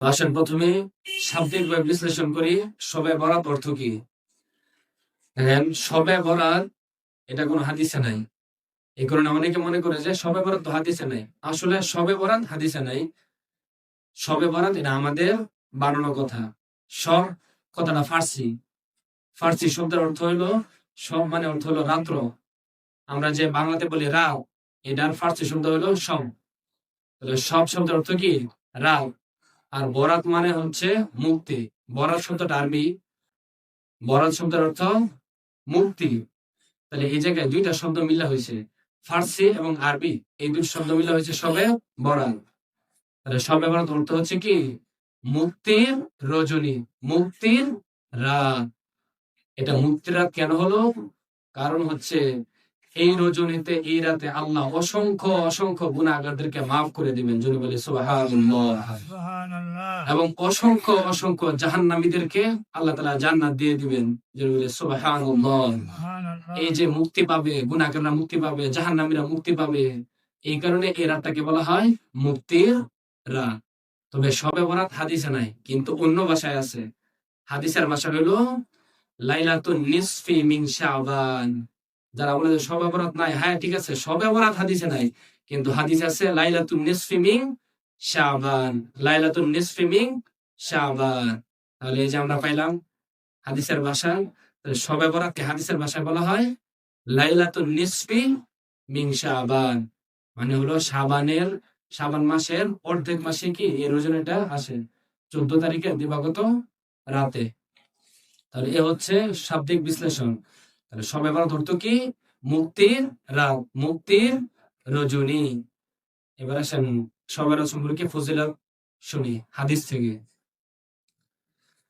আসেন প্রথমে শাব্দিক ভাবে বিশ্লেষণ করি, সবে বরাত অর্থ কি? সবে বরাত, এটা কোনো হাদিসে নাই। এই কারণে অনেকে মনে করে যে সবে বরাত তো হাদিসে নাই। আসলে সবে বরাত হাদিসে নাই। সবে বরাত এটা আমাদের বানানো কথা। সব কথাটা ফার্সি। ফার্সি শব্দের অর্থ হলো সব মানে অর্থ হলো রাত্র। আমরা যে বাংলাতে বলি রাও এটার ফার্সি শব্দ হলো সব সব শব্দের অর্থ কি? রাও আর বরাত মানে হচ্ছে মুক্তি। বরাত শব্দটা আরবি, বরাত শব্দের অর্থ মুক্তি। তাহলে এই জায়গায় দুইটা শব্দ মিলা হয়েছে, ফার্সি এবং আরবি। এই দুই শব্দ মিলা হয়েছে সবে বরাত। তাহলে সবে বরাত অর্থ হচ্ছে কি? মুক্তির রজনী, মুক্তির রাত। এটা মুক্তির রাত কেন হলো? কারণ হচ্ছে এই রজনীতে এই রাতে আল্লাহ অসংখ্য অসংখ্য গুণাগারদেরকে মাফ করে দিবেন। যদি বলি এবং অসংখ্য অসংখ্য জাহান্নামীদেরকে আল্লাহ তালা জান্নাত দিয়ে দিবেন। বলি এই যে মুক্তি পাবে গুণাগাররা মুক্তি পাবে জাহান্নামীরা মুক্তি পাবে এই কারণে এই রাতটাকে বলা হয় মুক্তির রাত। তবে সবে বরাত হাদিসে নাই কিন্তু অন্য ভাষায় আছে। হাদিসের ভাষা হলো লাইলাতুন নিসফি মিন শাবান। যারা বলে সবে বরাত নাই হ্যাঁ ঠিক আছে, সবে বরাত হাদিসে নাই, কিন্তু হাদিস আছে লাইলাতুন নিসফি মিন শাবান, লাইলাতুন নিসফি মিন শাবান। তাহলে এই যে আমরা পাইলাম হাদিসের ভাষা, তাহলে সবে বরাতকে হাদিসের ভাষায় বলা হয় লাইলাতুন নিসফি মিং শাবান। মানে হলো শাবানের, শাবান মাসের অর্ধেক মাসে কি এই রোজনাটা আসে? চোদ্দ তারিখে দিবাগত রাতে। তাহলে এ হচ্ছে শাব্দিক বিশ্লেষণ। তাহলে সবে বরাত অর্থ কি মুক্তির রাত মুক্তির রজনী এবার আসেন সবে রাত সম্পর্কে ফজিলত শুনি হাদিস থেকে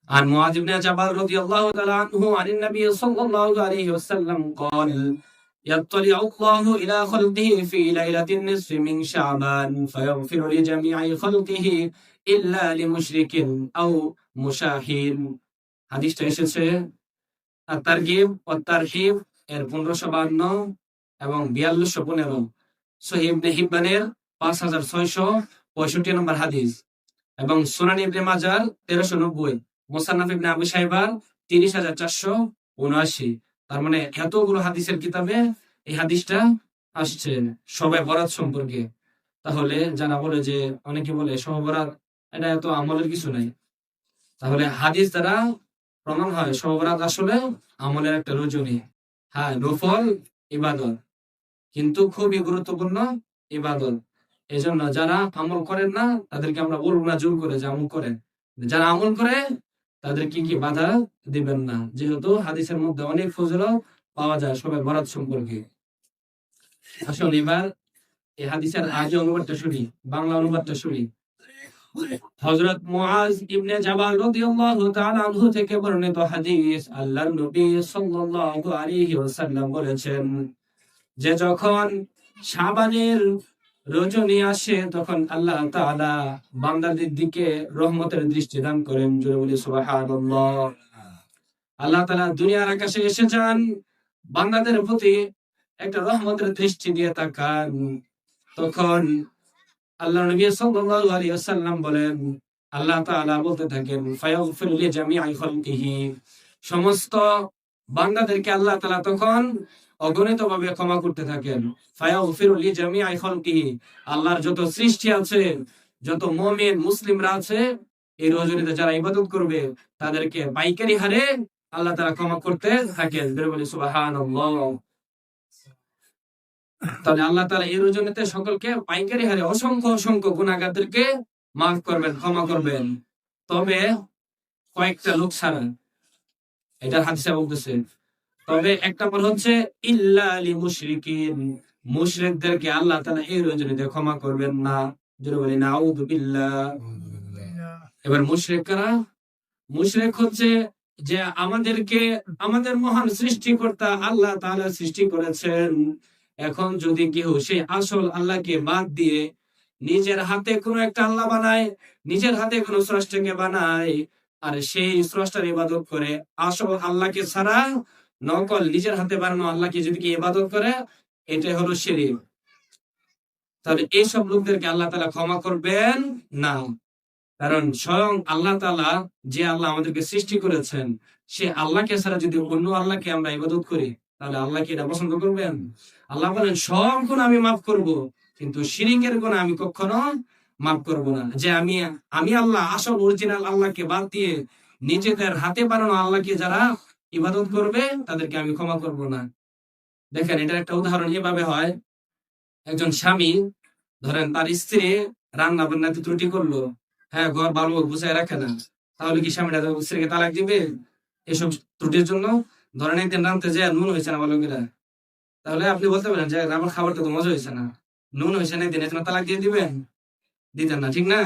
عن معاذ بن جبل رضي الله تعالى عنه عن النبي صلى الله عليه وسلم قال يطلع الله إلى خلقه في ليلة النصف من شعبان فيغفر لجميع خلقه إلا لمشرك أو مشاهين হাদিসটা এসেছে তারগিব ও তারহিব এর পনেরোশো বান্ন এবং বিয়াল্লিশশো পনেরো। সহিব হিব্বানের পাঁচ হাজার ছয়শো পঁয়ষট্টি নম্বর হাদিস এবং সুনান ইবনে মাজার তেরোশো নব্বই, মোসান্নাফ ইবনে আবু সাইবার তিরিশ হাজার চারশো উনআশি। তার মানে এতগুলো হাদিসের কিতাবে এই হাদিসটা আসছে সবাই বরাত সম্পর্কে। তাহলে যারা বলে যে অনেকে বলে সব বরাত, এটা এত আমলের কিছু নাই। তাহলে হাদিস দ্বারা প্রমাণ হয়। সব বরাত আসলে আমলের একটা রজনী। হ্যাঁ নফল, ইবাদত। কিন্তু খুবই গুরুত্বপূর্ণ ইবাদত। জন্য যারা আমল করেন না, তাদেরকে আমরা বলব না জোর করে যে আমল করেন। যারা আমল করে, তাদেরকে কি বাধা দিবেন না? যেহেতু হাদিসের মধ্যে অনেক ফজল পাওয়া যায় সবাই বরাত সম্পর্কে। আসলে এবার এই হাদিসের আজ অনুবাদটা শুনি, বাংলা অনুবাদটা শুনি। মুআজ ইবনে জাবাল রাদিয়াল্লাহু তাআলা আনহু থেকে বর্ণিত হাদিস আল্লাহর নবী সাল্লাল্লাহু আলাইহি ওয়াসাল্লাম বলেছেন যে যখন শাবানের রজনী আসে, তখন আল্লাহ তাআলা বান্দাদের দিকে রহমতের দৃষ্টি দান করেন। জোরে বলি, সুবহানাল্লাহ। আল্লাহ তাআলা দুনিয়ার আকাশে এসে যান, বান্দাদের প্রতি একটা রহমতের দৃষ্টি দিয়ে তাকান। তখন আল্লাহ নবী সাল্লাল্লাহু আলাইহি ওয়াসাল্লাম বলেন, আল্লাহ তাআলা বলতে থাকেন, ফায়াগফিরু লি জামিআই খালকিহি। সমস্ত বান্দাদেরকে আল্লাহ তাআলা তখন অগণিত ভাবে ক্ষমা করতে থাকেন। ফায়াগফিরু লি জামিআই খালকিহি। আল্লাহর যত সৃষ্টি আছে, যত মুমিন, মুসলিমরা আছে, এই রজনীতে যারা ইবাদত করবে, তাদেরকে পাইকারি হারে আল্লাহ তাআলা ক্ষমা করতে থাকেন। বলি, সুবহানাল্লাহ। তাহলে আল্লাহ তালা এই রজনীতে সকলকে পাইকারি হারে অসংখ্য অসংখ্য গুণাগারদেরকে মাফ করবেন, ক্ষমা করবেন। তবে কয়েকটা লোক ছাড়া, এটা হাদিসে বলতেছে। তবে এক নম্বর হচ্ছে, ইল্লা আলী মুশরিকিন, মুশরিকদেরকে আল্লাহ তাআলা এই রজনীতে ক্ষমা করবেন না। যদি বলি নাউযু বিল্লাহ। এবার মুশরিক কারা? মুশরিক হচ্ছে যে আমাদেরকে, আমাদের মহান সৃষ্টিকর্তা আল্লাহ তাআলা সৃষ্টি করেছেন। এখন যদি কেউ সেই আসল আল্লাহকে বাদ দিয়ে নিজের হাতে কোনো একটা আল্লাহ বানায়, নিজের হাতে কোনো স্রষ্টাকে বানায়, আর সেই স্রষ্টার ইবাদত করে আসল আল্লাহকে ছাড়া নকল নিজের হাতে বানানো আল্লাহকে যদি কি ইবাদত করে, এটাই হলো শিরিক। তাহলে এইসব লোকদেরকে আল্লাহ তালা ক্ষমা করবেন না। কারণ স্বয়ং আল্লাহ তাআলা যে আল্লাহ আমাদেরকে সৃষ্টি করেছেন, সে আল্লাহকে ছাড়া যদি অন্য আল্লাহকে আমরা ইবাদত করি তাহলে আল্লাহ কি এটা পছন্দ করবেন? আল্লাহ বলেন, সব গুণ আমি মাফ করব, কিন্তু শিরিকের গুণ আমি কখনো মাফ করব না। যে আমি আমি আল্লাহ, আসল অরিজিনাল আল্লাহকে বাদ দিয়ে নিজেদের হাতে বানানো আল্লাহকে যারা ইবাদত করবে, তাদেরকে আমি ক্ষমা করব না। দেখেন, এটার একটা উদাহরণ এভাবে হয়। একজন স্বামী, ধরেন তার স্ত্রী রান্না বান্নাতে ত্রুটি করল। হ্যাঁ ঘর ভালো গুছায় রাখে না। তাহলে কি স্বামীটা তার স্ত্রীকে তালাক দিবে এসব ত্রুটির জন্য? ধরেন একদিন রান্নতে যে নুন হয়েছে না ভালো করে তাহলে আপনি বলতে পারেন যে আমার খাবারটা তো মজা হয়েছে না। নুন হয়েছে না, একদিন এখানে তালাক দিয়ে দিবেন? দিতেন না, ঠিক না?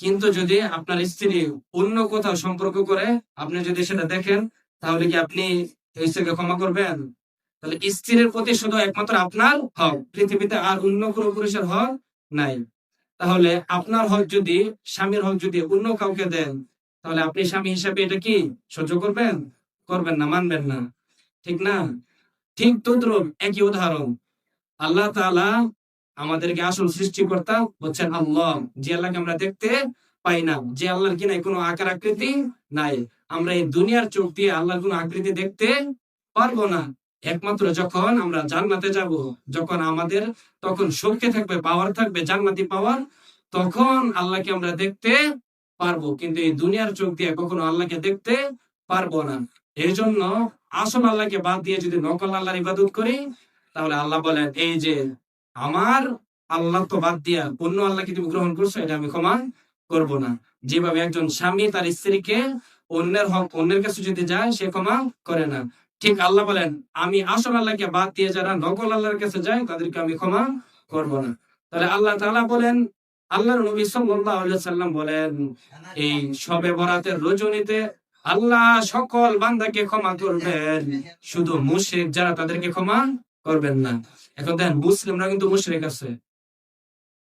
কিন্তু যদি আপনার স্ত্রী অন্য কোথাও সম্পর্ক করে, আপনি যদি সেটা দেখেন, তাহলে কি আপনি স্ত্রীকে ক্ষমা করবেন? তাহলে স্ত্রীর প্রতি শুধু একমাত্র আপনার হক, পৃথিবীতে আর অন্য কোনো পুরুষের হক নাই। তাহলে আপনার হক যদি, স্বামীর হক যদি অন্য কাউকে দেন, তাহলে আপনি স্বামী হিসাবে এটা কি সহ্য করবেন? করবেন না, মানবেন না। ঠিক না? ঠিক তদ্রুপ, একই উদাহরণ। আল্লাহ তাআলা আমাদেরকে আসল সৃষ্টিকর্তা হচ্ছেন আল্লাহ। যে আল্লাহকে আমরা দেখতে পাই না, যে আল্লাহর কি নাই কোনো আকার আকৃতি নাই। আমরা এই দুনিয়ার চোখ দিয়ে আল্লাহর কোনো আকৃতি দেখতে পারব না। একমাত্র যখন আমরা জান্নাতে যাব, যখন আমাদের তখন শক্তি থাকবে পাওয়ার থাকবে, জান্নাতি পাওয়ার তখন আল্লাহকে আমরা দেখতে পারব। কিন্তু এই দুনিয়ার চোখ দিয়ে কখনো আল্লাহকে দেখতে পারব না। এই জন্য আসল আল্লাহকে বাদ দিয়ে যদি নকল আল্লাহর ইবাদত করি, তাহলে আল্লাহ বলেন, এই যে আমার আল্লাহ তো বাদ দিয়া অন্য আল্লাহকে তুমি গ্রহণ করছ, এটা আমি ক্ষমা করব না। যেভাবে একজন স্বামী তার স্ত্রীকে অন্যের হক, অন্যের কাছে যদি যায়, সে ক্ষমা করে না। ঠিক আল্লাহ বলেন, আমি আসল আল্লাহকে বাদ দিয়ে যারা নকল আল্লাহর কাছে যায়, তাদেরকে আমি ক্ষমা করব না। তাহলে আল্লাহ তাআলা বলেন, আল্লাহর নবী সাল্লাম বলেন, এই সবে বরাতের রজনীতে আল্লাহ সকল বান্দাকে ক্ষমা করবেন। শুধু মুশরিক যারা তাদেরকে ক্ষমা করবেন না। এখন দেখেন, মুসলিমরা কিন্তু মুশরিক আছে।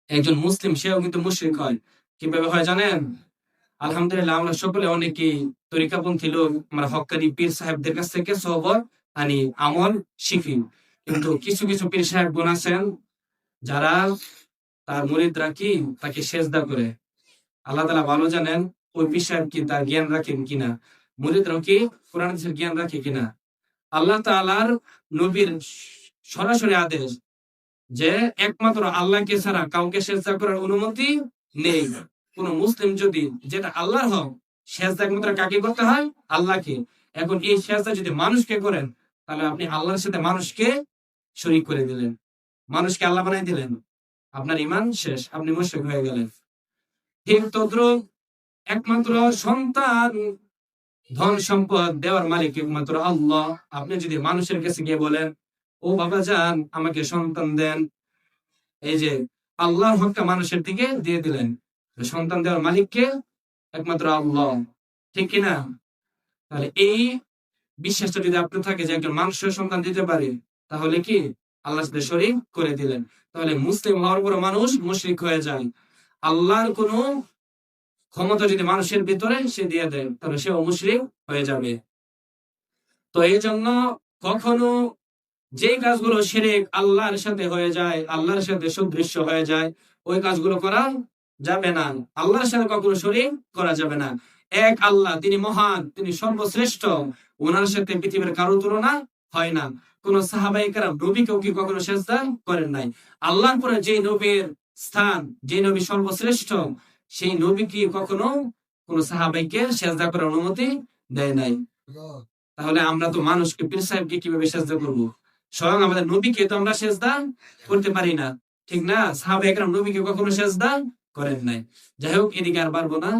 একজন মুসলিম, সেও কিন্তু মুশরিক হয়। কীভাবে হয় জানেন? আলহামদুলিল্লাহ, আমরা সকলে অনেকেই তরিকাপন্থী লোক। আমরা হক্কানি পীর সাহেবদের কাছ থেকে সহবত আনি আমল শিখি। কিন্তু কিছু কিছু পীর সাহেব গুণ আছেন, যারা তার মুরিদরা কি? তাকে সেজদা করে। আল্লাহ তালা ভালো জানেন ওই সাহেব কি তার জ্ঞান রাখেন কিনা? মুরিদরাও কি কোরআন জ্ঞান রাখে কিনা? আল্লাহ তাআলার নবীর সরাসরি আদেশ যে একমাত্র আল্লাহকে ছাড়া কাউকে সেজদা করার অনুমতি নেই। কোন মুসলিম যদি যেটা আল্লাহর হক, সেজদা একমাত্র কাকে করতে হয়? আল্লাহকে। এখন এই সেজদা যদি মানুষকে করেন, তাহলে আপনি আল্লাহর সাথে মানুষকে শরীক করে দিলেন। মানুষকে আল্লাহ বানাই দিলেন। আপনার ইমান শেষ, আপনি মুশরিক হয়ে গেলেন। ঠিক তদ্রুপ একমাত্র সন্তান, ধন সম্পদ দেওয়ার মালিক একমাত্র আল্লাহ। আপনি যদি মানুষের কাছে গিয়ে বলেন, ও বাবা যান, আমাকে সন্তান দেন। এই যে আল্লাহর হকটা মানুষের দিকে দিয়ে দিলেন। সন্তান দেওয়ার মালিককে একমাত্র আল্লাহ। ঠিক কিনা? তাহলে এই বিশ্বাসটা যদি আপনার থাকে যে একজন মানুষের সন্তান দিতে পারে, তাহলে কি আল্লাহ সাথে শরীক করে দিলেন? তাহলে মুসলিম হওয়ার পর মানুষ মুশরিক হয়ে যায়। আল্লাহর কোনো ক্ষমতা যদি মানুষের ভিতরে সে দিয়ে দেয় তাহলে সে অমুসলিম হয়ে যাবে। তো এই জন্য কখনো যে কাজগুলো শিরিক আল্লাহর সাথে হয়ে যায়, আল্লাহর সাথে সুদৃশ্য হয়ে যায়, ওই কাজগুলো করা যাবে না। আল্লাহর সাথে কখনো শরীক করা যাবে না। এক আল্লাহ, তিনি মহান, তিনি সর্বশ্রেষ্ঠ, ওনার সাথে পৃথিবীর কারও তুলনা হয় না। কোন সাহাবাই কারাম নবীকেও কি কখনো সেজদা করেন নাই? আল্লাহর পরে যে নবীর স্থান যে নবী সর্বশ্রেষ্ঠ সেই নবী কি কখনো কোন সাহাবাইকে সেজদা করার অনুমতি দেয় নাই? তাহলে আমরা তো মানুষকে, পীর সাহেবকে কীভাবে সেজদা করব? স্বয়ং আমাদের নবীকে তো আমরা সেজদা করতে পারি না। ঠিক না? সাহাবা একরাম নবীকে কখনো সেজদা করেন নাই। যাই হোক, এদিকে আর পারব না।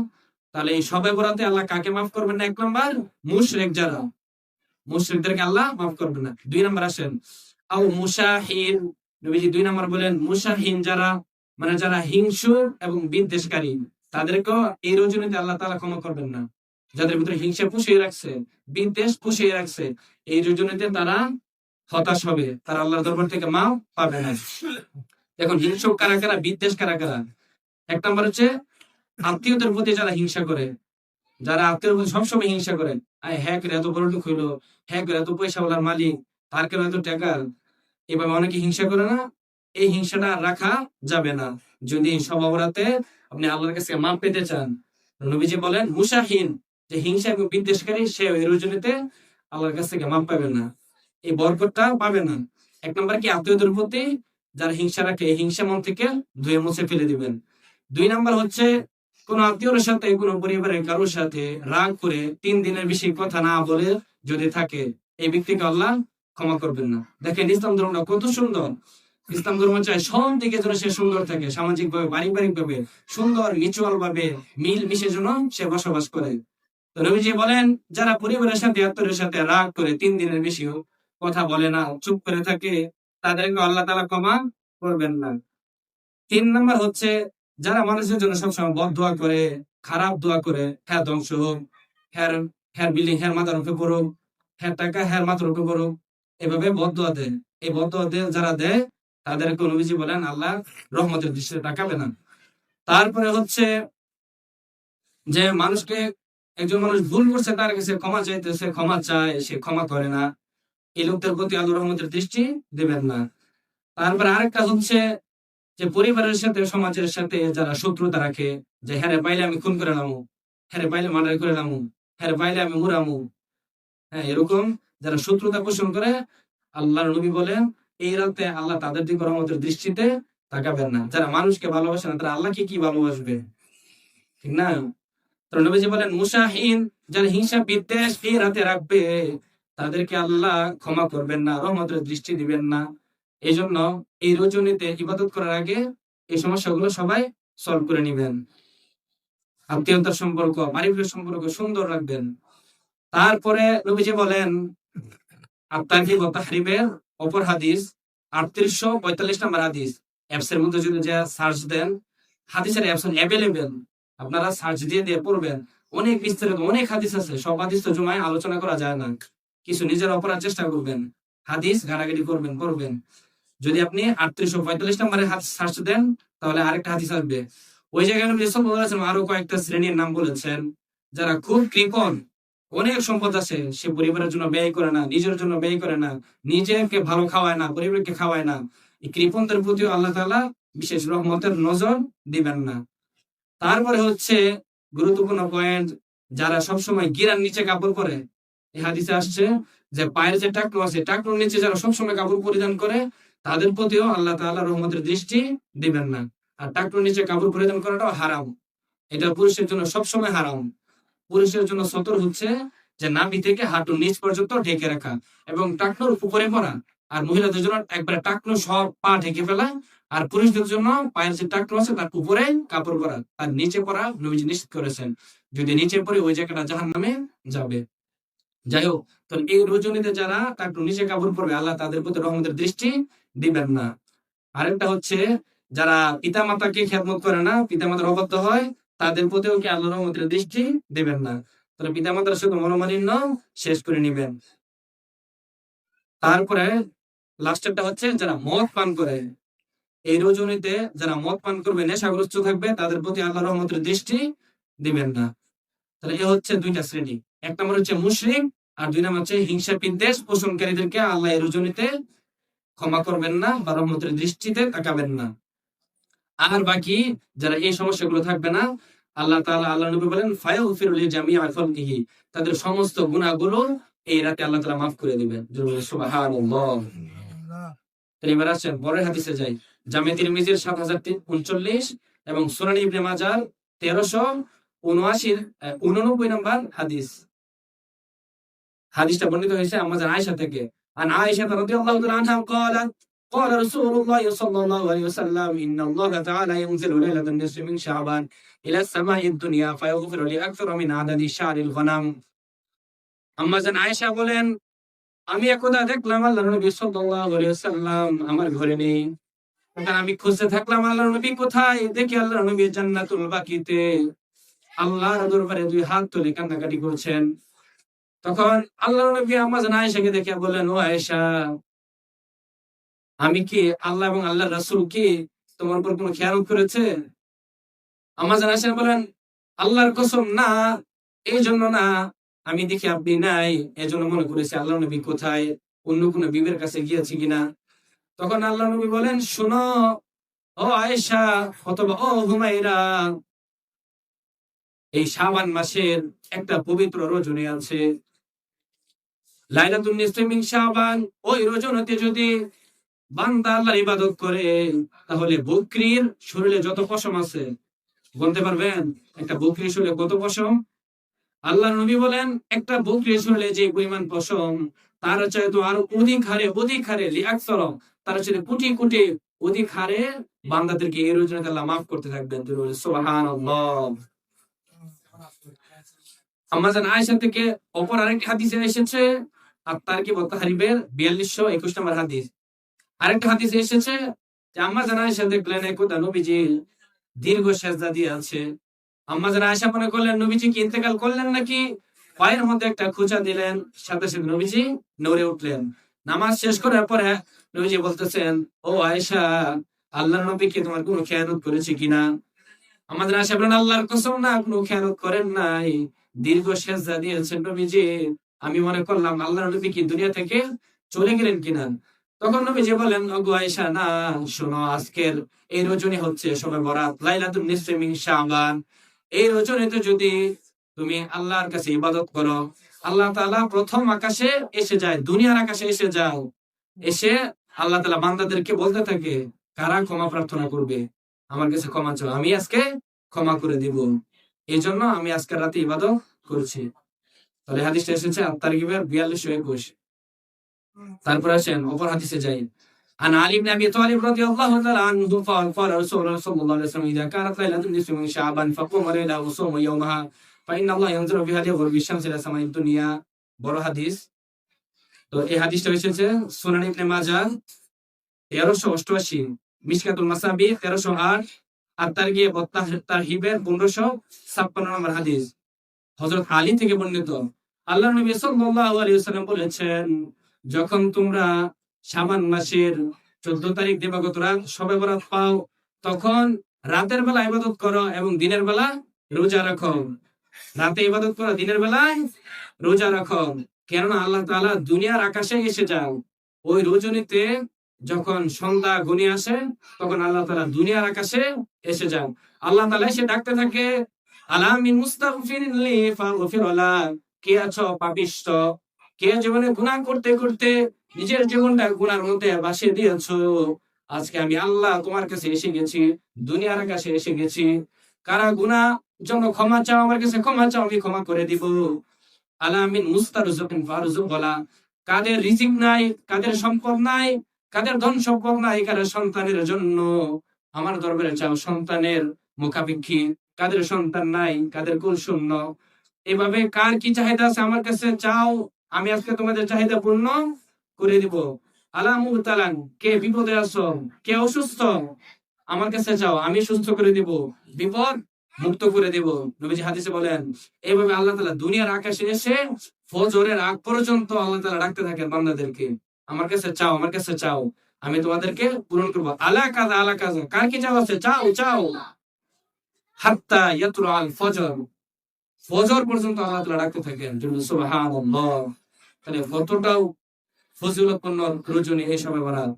তাহলে এই সবে বরাতে আল্লাহ কাকে মাফ করবেন না? এক নম্বর, মুশরিক যারা। মুশরিকদেরকে আল্লাহ মাফ করবেন না। দুই নম্বর আসেন, আও মুশাহিন। নবীজি দুই নম্বর বলেন, মুশাহিন যারা মানে যারা হিংসু এবং বিদ্বেষকারী, তাদেরকেও এই রজনীতে আল্লাহ তাআলা ক্ষমা করবেন না। যাদের ভিতরে হিংসা পুষিয়ে রাখছে, বিদ্বেষ পুষিয়ে রাখছে, এই রজনীতে তারা হতাশ হবে। তারা আল্লাহর দরবার থেকে মা পাবে না। এখন হিংসুক কারা কারা, বিদ্বেষ কারা কারা? এক নম্বর হচ্ছে আত্মীয়দের প্রতি যারা হিংসা করে, যারা আত্মীয় প্রতি সবসময় হিংসা করে, আয় হ্যাঁ করে এত বড় লোক হইল হ্যাঁ করে এত পয়সা বলার মালিক, তার কেন এত টাকা এভাবে অনেকে হিংসা করে না। এই হিংসাটা রাখা যাবে না। যদি স্বভাবরাতে আপনি আল্লাহর কাছে মাপ পেতে চান, নবীজি বলেন মুসাহিন যে হিংসা এবং বিদ্বেষকারী, সে ওই রজনীতে আল্লাহর কাছ থেকে মাপ পাবে না। এই বরকতটা পাবে না। এক নম্বর কি আত্মীয়দের প্রতি যারা হিংসা রাখে, এই হিংসা মন থেকে ধুয়ে মুছে ফেলে দিবেন। দুই নাম্বার হচ্ছে, কোন আত্মীয়র সাথে, কোন পরিবারের কারোর সাথে রাগ করে তিন দিনের বেশি কথা না বলে যদি থাকে, এই ব্যক্তিকে আল্লাহ ক্ষমা করবেন না। দেখেন, ইসলাম ধর্মটা কত সুন্দর। ইসলাম ধর্ম চায় সব দিকে যেন সে সুন্দর থাকে সামাজিক ভাবে পারিবারিক ভাবে সুন্দর মিউচুয়াল ভাবে মিল মিশে যেন সে বসবাস করে। তো রবিজি বলেন, যারা পরিবারের সাথে আত্মীয়ের সাথে রাগ করে, তিন দিনের বেশি কথা বলে না, চুপ করে থাকে, তাদেরকে আল্লাহ তালা ক্ষমা করবেন না। তিন নম্বর হচ্ছে, যারা মানুষের জন্য সবসময় বদ দোয়া করে, খারাপ দোয়া করে হ্যাঁ ধ্বংস হোক হ্যার হ্যার বিল্ডিং হ্যার মাথার উপরে পড়ুক হ্যার টাকা হ্যার মাথার উপরে পড়ুক, এভাবে বদ দোয়া দেয়। এই বদ দোয়া দেয়, যারা দেয় তাদেরকে নবীজি বলেন, আল্লাহ রহমতের দৃষ্টিতে তাকাবে না। তারপরে হচ্ছে যে মানুষকে একজন মানুষ ভুল করছে, তার কাছে ক্ষমা চাইতেছে ক্ষমা চায়, সে ক্ষমা করে না। এই লোকদের প্রতি আল্লাহ রহমতের দৃষ্টি দেবেন না। তারপরে আরেকটা হচ্ছে যে পরিবারের সাথে, সমাজের সাথে যারা শত্রুতা রাখে, যে হ্যারে পাইলে আমি খুন করে নামু হ্যারে পাইলে মার্ডার করে নামু হ্যারে পাইলে আমি মুরামু। হ্যাঁ এরকম যারা শত্রুতা পোষণ করে, আল্লাহর নবী বলেন এই রাতে আল্লাহ তাদের দিকে রহমতের দৃষ্টিতে তাকাবেন না। যারা মানুষকে ভালোবাসে না, তারা আল্লাহকে কি ভালোবাসবে? ঠিক না? নবীজি বলেন যারা হিংসা বিদ্বেষ এই রাতে রাখবে, তাদেরকে আল্লাহ ক্ষমা করবেন না, রহমতের দৃষ্টি দিবেন না। এই জন্য এই রজনীতে ইবাদত করার আগে এই সমস্যাগুলো সবাই সলভ করে নিবেন। আত্মীয়তার সম্পর্ক পারিবারিক সম্পর্ক সুন্দর রাখবেন। তারপরে নবীজি বলেন আপনার কি অপর হাদিস, আটত্রিশশো পঁয়তাল্লিশ নম্বর হাদিস। অ্যাপস এর মধ্যে যদি সার্চ দেন, হাদিসের অ্যাপস অ্যাভেলেবেল আপনারা সার্চ দিয়ে দিয়ে পড়বেন। অনেক বিস্তারিত, অনেক হাদিস আছে। সব হাদিস তো জমায় আলোচনা করা যায় না। কিছু নিজের অপরাধ চেষ্টা করবেন। হাদিস ঘাটাঘাটি করবেন, পড়বেন। যদি আপনি আটত্রিশশো পঁয়তাল্লিশ নম্বরে হাত সার্চ দেন, তাহলে আরেকটা হাদিস আসবে। ওই জায়গায় আরও কয়েকটা শ্রেণির নাম বলেছেন। যারা খুব কৃপণ অনেক সম্পদ আছে, সে পরিবারের জন্য ব্যয় করে না, নিজের জন্য ব্যয় করে না নিজেকে ভালো খাওয়ায় না, পরিবারকে খাওয়ায় না। এই কৃপণদের প্রতিও আল্লাহ তাআলা বিশেষ রহমতের নজর দিবেন না। তারপরে হচ্ছে গুরুত্বপূর্ণ পয়েন্ট যারা সবসময় গিরার নিচে কাপড় পরে, এই হাদিসে আসছে যে পায়ের যে টাকলু আছে টাকলুর নিচে যারা সবসময় কাপড় পরিধান করে, তাদের প্রতিও আল্লাহ তাআলা রহমতের দৃষ্টি দিবেন না। আর টাকলুর নিচে কাপড় পরিধান করাটাও হারাম। এটা পুরুষের জন্য সবসময় হারাম। পুরুষের জন্য সতর হচ্ছে যে নাভি থেকে হাঁটুর নিচ পর্যন্ত ঢেকে রাখা এবং টাকনুর উপরে পরা আর মহিলাদের জন্য একবারে টাকনু সব পা ঢেকে ফেলা। আর পুরুষদের জন্য পায়ের যে টাকনু আছে তার উপরে কাপড় পরা, তার নিচে পরা নবীজি নিশ্চিত করেছেন। যদি নিচে পরে ওই জায়গাটা জাহান নামে যাবে। যাই হোক, তো এই রজনীতে যারা টাকনু নিচে কাপড় পরবে, আল্লাহ তাদের প্রতি রহমতের দৃষ্টি দিবেন না। আরেকটা হচ্ছে, যারা পিতা মাতাকে খেদমত করে না পিতা মাতার অবাধ্য হয় তাদের প্রতিও কি আল্লাহ রহমতের দৃষ্টি দেবেন না? তাহলে পিতা মাতার সাথে মনোমালিন্য শেষ করে নিবেন। তারপরে লাস্টেরটা হচ্ছে যারা মদ পান করে এই রজনীতে যারা মদ পান করবে নেশাগ্রস্ত থাকবে তাদের প্রতি আল্লাহ রহমতের দৃষ্টি দিবেন না। তাহলে এ হচ্ছে দুইটা শ্রেণি। এক নম্বর হচ্ছে মুসলিম আর দুই নম্বর হচ্ছে হিংসা বিদ্বেষ পোষণকারীদেরকে আল্লাহ এই রজনীতে ক্ষমা করবেন না বা রহমতের দৃষ্টিতে তাকাবেন না। আর বাকি যারা এই সমস্যাগুলো থাকবে না আল্লাহ তাআলা আল্লাহ নবী বলেন ফায়াগফিরু লিজামিআ খালকিহি তাদের সমস্ত গুনাহগুলো এই রাতে আল্লাহ তাআলা মাফ করে দিবেন জোরে সুবহানাল্লাহ তাহলে এবার আসছেন পরের হাদিসে যাই জামে তিরমিজির সাত হাজার উনচল্লিশ এবং সুনানি ইবনে মাজার তেরোশো উনআশির আহ, উননব্বই নম্বর হাদিস হাদিসটা বর্ণিত হয়েছে আমাদের আয়েশা থেকে عن عائشة رضي الله تعالى عنها قالت قال رسول الله صلى الله عليه وسلم إن الله تعالى ينزل ليلة النصف من شعبان إلى السماء الدنيا فيغفر لأكثر من عدد شعر الغنم আম্মা জান আয়েশা বলেন আমি একদা দেখলাম আল্লাহ নবী সাল্লাল্লাহু আলাইহি ওয়াসাল্লাম আমার ঘরে নেই তখন আমি খুঁজতে থাকলাম আল্লাহর নবী কোথায় দেখি আল্লাহর নবী জান্নাতুল বাকিতে আল্লাহর দরবারে দুই হাত তুলে কান্নাকাটি করছেন তখন আল্লাহর নবী আম্মা জান আয়েশাকে দেখে বললেন ও আয়েশা আমি কি আল্লাহ এবং আল্লাহ রাসূল কি তোমার উপর কোনো খেয়াল করেছে? আম্মা জান বলেন, আল্লাহর কসম না এই জন্য না, আমি দেখি আপনি নাই, এজন্য মনে করেছি আল্লাহ নবী কোথায়, অন্য কোনো বিবের কাছে গিয়েছে কিনা। তখন আল্লাহ নবী বলেন, শোনো, ও আয়েশা, অথবা ও হুমাইরা এই শাবান মাসের একটা পবিত্র রজনী আছে। লাইলাতুন শাবান, ওই রজনীতে যদি বান্দা আল্লাহর ইবাদত করে, তাহলে বকরির শরীরে যত পশম আছে, বলতে পারবেন, একটা বকরির শরীরে কত পশম? আল্লাহ নবী বলেন, একটা বকরির শরীরে যে পরিমাণ পশম, তার চাইতো আরও অধিক হারে অধিক হারে তার চাইতে কোটি কোটি অধিক হারে বান্দাদেরকে এই রোজনাতে আল্লাহ মাফ করতে থাকবেন। সুবহানাল্লাহ। আমাজান আয়েশা থেকে অপর আরেকটি হাদিসে এসেছে আর তার কি বলতে হারিবের বিয়াল্লিশশো একুশ নম্বর হাদিস। আরেকটা হাদিসে এসেছে যে আম্মাজান আয়েশা দেখলেন একদা নবীজি দীর্ঘ সেজদা দিয়ে আছে আম্মাজান আয়েশা মনে করলেন, নবীজি কি ইন্তেকাল করলেন নাকি? পায়ের মধ্যে একটা খোঁচা দিলেন, সাথে সাথে নবীজি নড়ে উঠলেন। নামাজ শেষ করার পরে নবীজি বলতেছেন, ও আয়েশা, আল্লাহর নবী কি তোমার কোনো খেয়ানত করেছে কিনা? আমাদের আশা বলেন, আল্লাহর কসম না, কোনো খেয়ানত করেন নাই। দীর্ঘ সেজদা দিয়েছেন নবীজি। আমি মনে করলাম, আল্লাহর নবী কি দুনিয়া থেকে চলে গেলেন কিনা? তখন নবীজি বলেন ওগো না, শোনো, আজকের এই রজনী হচ্ছে সবে বরাত, লাইলাতুন নিসফি মিন শাবান। এই রজনীতে যদি তুমি আল্লাহর কাছে ইবাদত করো, আল্লাহ তাআলা প্রথম আকাশে এসে যায়, দুনিয়ার আকাশে এসে যাও এসে আল্লাহ তাআলা বান্দাদেরকে বলতে থাকে, কারা ক্ষমা প্রার্থনা করবে? আমার কাছে ক্ষমা চাও, আমি আজকে ক্ষমা করে দিব। এই জন্য আমি আজকে রাতে ইবাদত করছি। তাহলে হাদিসটা এসেছে আত্মার গিবের বিয়াল্লিশশো একুশ। তারপর আসেন অপর হাদিসে যাই عن علي بن ابي طالب رضي الله تعالى عنه قال قال رسول الله صلى الله عليه وسلم اذا كانت ليله النصف من شعبان فقوم ليله وصوم يومها فان الله ينظر في هذه غرب الشمس الى سماء الدنيا বড় হাদিস তো এই হাদিসটা এসেছে সুনান ইবনে মাজাহ তেরোশো অষ্টআশি মিশকাতুল মাসাবি তেরোশো আট আর তার গিয়ে তার হিবের পনেরোশো ছাপ্পান্ন নম্বর হাদিস হজরত আলী থেকে বর্ণিত আল্লাহ নবী সাল্লাল্লাহু আলাইহি ওয়াসাল্লাম বলেছেন যখন তোমরা শাবান মাসের চোদ্দ তারিখ দিবাগত রাত সবে বরাত পাও, তখন রাতের বেলা ইবাদত করো এবং দিনের বেলা রোজা রাখো। রাতে ইবাদত করো, দিনের বেলায় রোজা রাখো। কেননা আল্লাহ তাআলা দুনিয়ার আকাশে এসে যাও। ওই রজনীতে যখন সন্ধ্যা ঘনিয়ে আসে, তখন আল্লাহ তালা দুনিয়ার আকাশে এসে যাও। আল্লাহ তাআলা এসে ডাকতে থাকে আলামিন ফাগফির কে আছো পাপিষ্ট কে জীবনে গুনাহ করতে করতে নিজের জীবনটা গুনার মধ্যে ভাসিয়ে দিয়েছ? আজকে আমি আল্লাহ তোমার কাছে এসে গেছি, দুনিয়ার কাছে এসে গেছি। কারা গুনাহ জন্য ক্ষমা চাও, আমার কাছে ক্ষমা চাও, আমি ক্ষমা করে দিব। আলামিন মুস্তারুজুকিন বলা, কাদের রিজিক নাই, কাদের সম্পদ নাই, কাদের ধন সম্পদ নাই কাদের সন্তানের জন্য? আমার দরবারে চাও সন্তানের মুখাপেক্ষী, কাদের সন্তান নাই, কাদের কুল শূন্য? এভাবে কার কি চাহিদা আছে আমার কাছে চাও। আমি আজকে তোমাদের চাহিদা পূর্ণ করে দিব। আলা মুবতালান, কে বিপদে আছো, কে অসুস্থ, আমার কাছে চাও আমি সুস্থ করে দিব, বিপদ মুক্ত করে দিব। নবীজি হাদিসে বলেন এইভাবে আল্লাহ তালা দুনিয়ার আকাশে এসে, ফজরের আগ পর্যন্ত আল্লাহ তালা ডাকতে থাকেন বান্দাদেরকে। আমার কাছে চাও, আমার কাছে চাও, আমি তোমাদেরকে পূরণ করব। আলা কাজা আলা কাজা কার কি চাও আছে? চাও চাও। হাত্তা আল ফজর। ফজর পর্যন্ত আল্লাহ তাআলা ডাকতে থাকেন তাহলে কতটাও ফজিলতপূর্ণ রজনী এই সময় বরাত।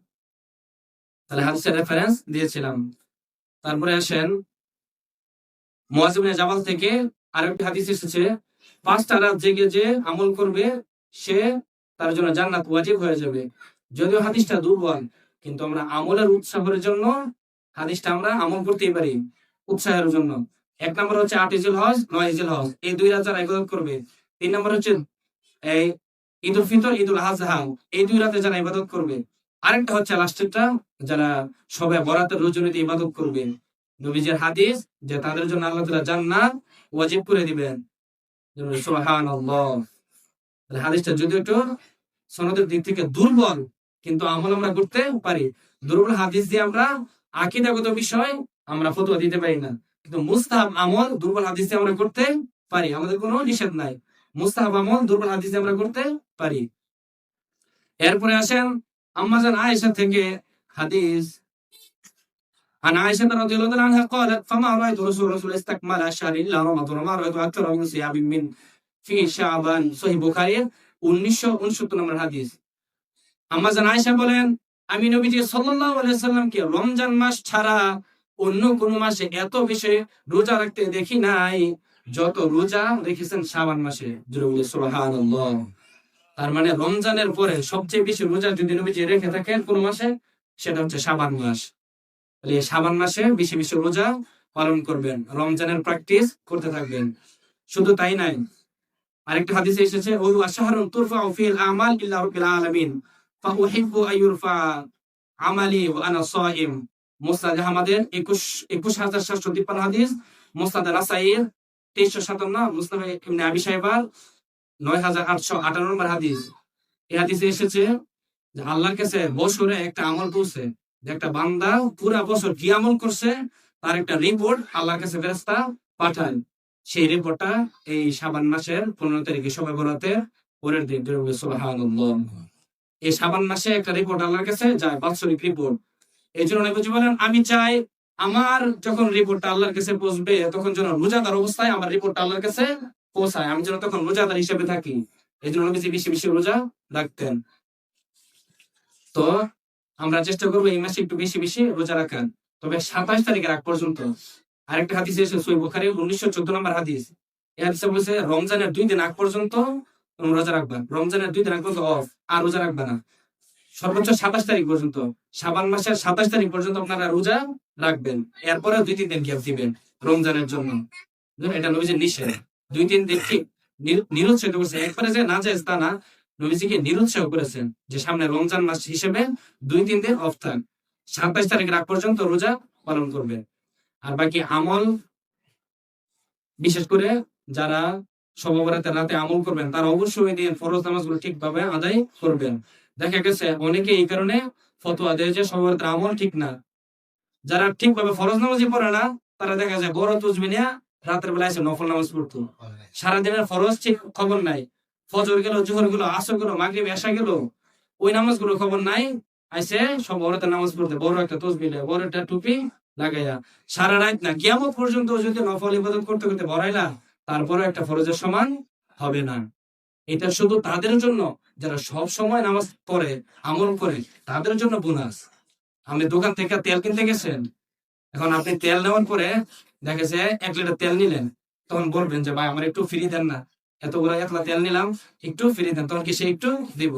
তাহলে হাদিসের রেফারেন্স দিয়েছিলাম। তারপরে আসেন মুয়াজিবিনে জামাল থেকে আরেকটি হাদিস এসেছে, পাঁচটা রাত জেগে যে আমল করবে, সে তার জন্য জান্নাত ওয়াজিব হয়ে যাবে। যদিও হাদিসটা দুর্বল, কিন্তু আমরা আমলের উৎসাহের জন্য হাদিসটা আমরা আমল করতেই পারি, উৎসাহের জন্য। এক নম্বর হচ্ছে আট ইজুল হজ, নয় ইজুল হজ। এই দুই রাত যারা ইবাদত করবে, তিন নম্বর হচ্ছে, এই ঈদ উল ফিতর ঈদ উল আজহা, এই দুই রাতে যারা ইবাদত করবে। আরেকটা হচ্ছে লাস্টেরটা যারা সবে বরাতের রজনীতে ইবাদত করবে। নবীজের হাদিস যে তাদের জন্য আল্লাহ তাআলা জান্নাত ওয়াজিব করে দিবেন। তাহলে হাদিসটা যদিও একটু সনদের দিক থেকে দুর্বল, কিন্তু আমল আমরা করতে পারি। দুর্বল হাদিস দিয়ে আমরা আকীদাগত বিষয় আমরা ফতোয়া দিতে পারি না। কিন্তু মুস্তাহাব আমল দুর্বল হাদিস দিয়ে আমরা করতে পারি আমাদের কোনো নিষেধ নাই মুস্তাহাব আমল দুর্বল হাদিস দিয়ে আমরা করতে পারি এরপরে আসেন আম্মাজান আয়েশা থেকে হাদিস عن عائشة رضي الله عنها قالت فما رأيت رسول رسول استكمل شهر إلا رمضان وما رأيت أكثر من صيام من في شعبان সহি বুখারীর 1969 নম্বর হাদিস আম্মাজান আয়েশা বলেন আমি নবীজি সাল্লাল্লাহু আলাইহি সাল্লামকে রমজান মাস ছাড়া অন্য কোন মাসে এত বেশি রোজা রাখতে দেখি নাই, যত রোজা রেখেছেন শাবান মাসে। তার মানে রমজানের পরে সবচেয়ে বেশি রোজা যদি নবীজি রেখে থাকেন কোন মাসে, সেটা হচ্ছে শাবান মাস। তাহলে শাবান মাসে বেশি বেশি রোজা পালন করবেন, রমজানের প্র্যাকটিস করতে থাকবেন। শুধু তাই নাই, আরেকটা হাদিসে এসেছে ওই আশাহরুন তুরফা ফিল আমাল ইল্লা রাব্বিল আলামিন, ফাউহিব্বু আইয়ুরফা আমালি ওয়া আনা সাইম। মুসনাদ আহমদের 21 21753 হাদিস মুসনাদ নাসাইর 2357 মুসনাদ ইবনে আবি শাইবার 9858 নম্বর হাদিস। এই হাদিসে এসেছে যে আল্লাহর কাছে বছরে একটা আমল পৌঁছে একটা বান্দা পুরা বছর কি আমল করছে, তার একটা রিপোর্ট আল্লাহর কাছে ফেরেশতা পাঠায়। সেই রিপোর্টটা এই শাবান মাসের পনেরো তারিখে সবাই বলাতে পরের দিন। এই শাবান মাসে একটা রিপোর্ট আল্লাহর কাছে যায়, বাৎসরিক রিপোর্ট এই জন্য বলেন, আমি চাই আমার যখন রিপোর্টটা আল্লাহর কাছে পৌঁছবে, তখন যেন রোজাদার অবস্থায় আমার রিপোর্টটা আল্লাহর কাছে পৌঁছায়। আমি যেন তখন রোজাদার হিসেবে থাকি। এই জন্য নবীজি বেশি বেশি রোজা রাখতেন। তো আমরা চেষ্টা করব এই মাসে একটু বেশি বেশি রোজা রাখার। তবে সাতাশ তারিখের আগ পর্যন্ত আরেকটা হাদিস এসে সই বুখারি, উনিশশো চোদ্দ নম্বর হাদিস। এই হাদিসে বলছে, রমজানের দুই দিন আগ পর্যন্ত রোজা রাখবা। রমজানের দুই দিন আগ পর্যন্ত অফ আর রোজা রাখবা না। সর্বোচ্চ সাতাশ তারিখ পর্যন্ত সাবান মাসের সাতাশ তারিখ পর্যন্ত আপনারা রোজা রাখবেন। এরপরে দুই, তিন দিন গ্যাপ দিবেন রমজানের জন্য। এটা নবীজির নিষেধ। দুই, তিন দিন ঠিক নিরুৎসাহিত করছে। একবারে যে না যায় তা না, নবীজিকে নিরুৎসাহ করেছেন যে সামনে রমজান মাস হিসেবে দুই, তিন দিন অফ থাক। সাতাশ তারিখের আগ পর্যন্ত রোজা পালন করবে আর বাকি আমল, বিশেষ করে যারা সবরাতের রাতে আমল করবেন, তারা অবশ্যই দিন ফরজ নামাজগুলো ঠিকভাবে আদায় করবেন। দেখা গেছে, অনেকে এই কারণে ফতোয়া দেয় যে সবরাতের আমল ঠিক না। যারা ঠিকভাবে ফরজ নামাজই পড়ে না, তারা দেখা যায় বড় তুজবি নিয়ে রাতের বেলা এসে নফল নামাজ পড়তো। সারাদিনের ফরজ ঠিক খবর নাই। ফজর গেল, জোহর গেল, আসর গেল, মাগরিব এসা গেল, ওই নামাজগুলো খবর নাই। আইসে সব বড়তে নামাজ পড়তে, বড় একটা তসবি বড় একটা টুপি লাগাইয়া সারা রাত না, কিয়ামত পর্যন্ত যদি নফল ইবাদত করতে করতে বড়াইলা তারপরে একটা ফরজের সমান হবে না। এটা শুধু তাদের জন্য যারা সব সময় নামাজ পড়ে, আমল করে, তাদের জন্য বোনাস। আপনি দোকান থেকে তেল কিনতে গেছেন। এখন আপনি তেল নেওয়ার পরে দেখেছে এক লিটার তেল নিলেন। তখন বলবেন যে, ভাই, আমার একটু ফ্রি দেন না। এতগুলো একলা তেল নিলাম, একটু ফ্রি দেন। তখন কি সে একটু দিব?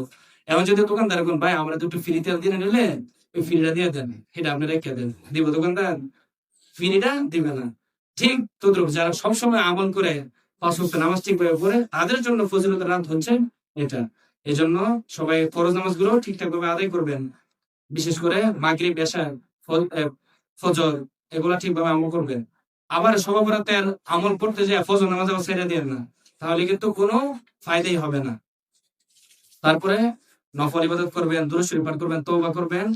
এখন যদি দোকানদার এখন, ভাই, আমরা দুটো ফ্রি তেল দিয়ে নিলে, ওই ফ্রিটা দিয়ে দেন। সেটা আপনি রেখে দেন। দিব দোকানদার? ফ্রিটা দিবে না। ঠিক তদ্রুপ, যারা সবসময় আমল করে, পাঁচ নামাজ ঠিকভাবে পড়ে, তাদের জন্য ফজিলতের রাত হচ্ছে এটা। এই জন্য সবাই ফরজ নামাজগুলো ঠিকঠাক ভাবে আদায় করবেন। বিশেষ করে মাগরিব পেশা ফজর, এগুলা ঠিকভাবে আমল করবেন। আবার সবাবরাতের আমল করতে যে ফজর নামাজ আবার ছেড়ে দেন না, তাহলে কিন্তু কোনো ফায়দাই হবে না। তারপরে নফল ইবাদত করবেন দুরুশরী পাঠ করবেন, তওবা করবেন,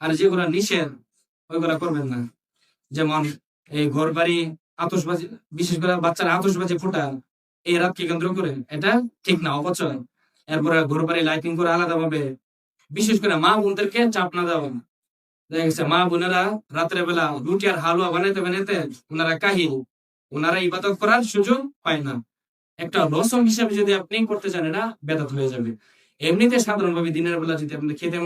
আর যেগুলা নিষেধ, ওইগুলা করবেন না। যেমন এই ঘর বাড়ি আতসবাজি বিশেষ করে বাচ্চারা আতসবাজি ফোটা এই রাতকে কেন্দ্র করে, এটা ঠিক না, অপচয়। এরপরে ঘর বাড়ি লাইটিং করে আলাদা ভাবে বিশেষ করে মা বোনদেরকে চাপ না দেওয়া দেখা গেছে মা বোনেরা রাত্রে বেলা রুটি আর হালুয়া বানাইতে বানাইতে ওনারা কাহি ওনারা ইবাদত করার সুযোগ পায় না। একটা রসম হিসাবে যদি আপনি করতে চান, এটা বেদাত হয়ে যাবে। এমনিতে সাধারণভাবে দিনের বেলা যদি আপনি খেতে